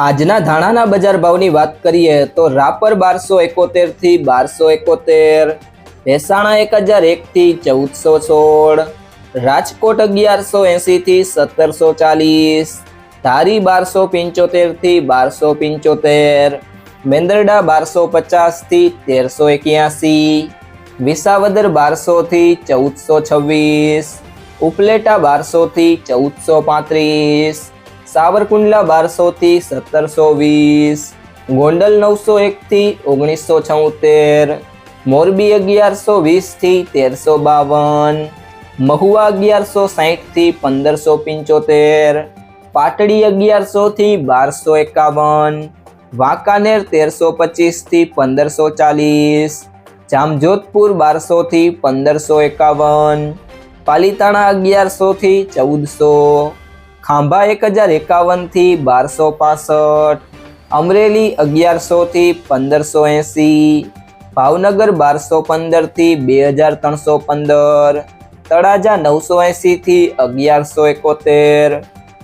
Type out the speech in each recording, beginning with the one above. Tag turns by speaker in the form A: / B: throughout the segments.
A: આજના ધાણાના બજાર ભાવની વાત કરીએ તો રાપર બારસો એકોતેરથી બારસો એકોતેર મહેસાણા એક હજાર એકથી ચૌદસો સોળ, રાજકોટ અગિયારસો એંશીથી સત્તરસો ચાલીસ, ધારી બારસો પંચોતેરથી બારસો પંચોતેર, મેંદરડા બારસો પચાસથી તેરસો એક્યાસી, વિસાવદર બારસોથી ચૌદસો છવ્વીસ, ઉપલેટા બારસોથી ચૌદસો પાંત્રીસ સાવરકુંડલા બારસો થી સત્તરસો વીસ, ગોંડલ નવસો એક થી ઓગણીસો છોતેર, મોરબી અગિયારસો વીસથી તેરસો બાવન, મહુવા અગિયારસો સાહીઠથી પંદરસો પંચોતેર, પાટડી અગિયારસો થી બારસો એકાવન, વાંકાનેર તેરસો પચીસથી પંદરસો ચાલીસ, જામજોધપુર બારસો થી પંદરસો એકાવન, પાલીતાણા અગિયારસો થી ચૌદસો ખાંભા એક હજાર એકાવનથી બારસો પાસઠ, અમરેલી અગિયારસોથી પંદરસો એંસી, ભાવનગર બારસો પંદરથી બે હજાર ત્રણસો પંદર, તળાજા નવસો એંસીથી અગિયારસો એકોતેર,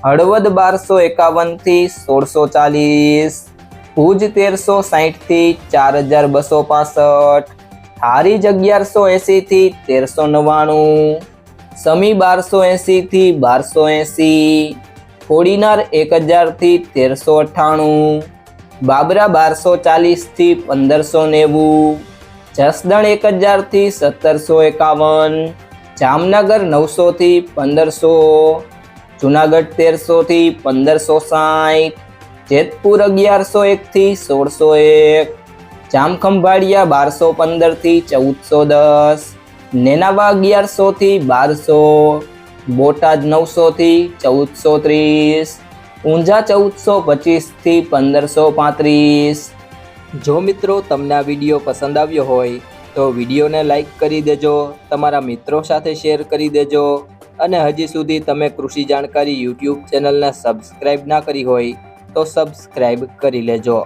A: હળવદ બારસો એકાવનથી સોળસો ચાલીસ, ભુજ તેરસો સાહીઠથી ચાર હજાર બસો પાસઠ હારીજ અગિયારસો એંસીથી તેરસો નવ્વાણું સમી બારસો એંસીથી બારસો એંસી કોડીનાર એક હજારથી તેરસો અઠ્ઠાણું, બાબરા બારસો ચાલીસથી પંદરસો નેવું, જસદણ એક હજારથી સત્તરસો એકાવન, જામનગર નવસોથી પંદરસો, જુનાગઢ તેરસોથી પંદરસો સાઠ, જેતપુર અગિયારસો એકથી સોળસો એક, જામખંભાળિયા બારસો પંદરથી ચૌદસો દસ નેનાવા અગિયારસો થી બારસો, બોટાદ નવસો થી ચૌદસો ત્રીસ, ઊંઝા ચૌદસો પચીસથી પંદરસો પાંત્રીસ. જો મિત્રો તમને આ વીડિયો પસંદ આવ્યો હોય, તો વિડીયોને લાઈક કરી દેજો, તમારા મિત્રો સાથે શેર કરી દેજો, અને હજી સુધી તમે કૃષિ જાણકારી યુટ્યુબ ચેનલને સબસ્ક્રાઈબ ના કરી હોય, તો સબસ્ક્રાઈબ કરી લેજો.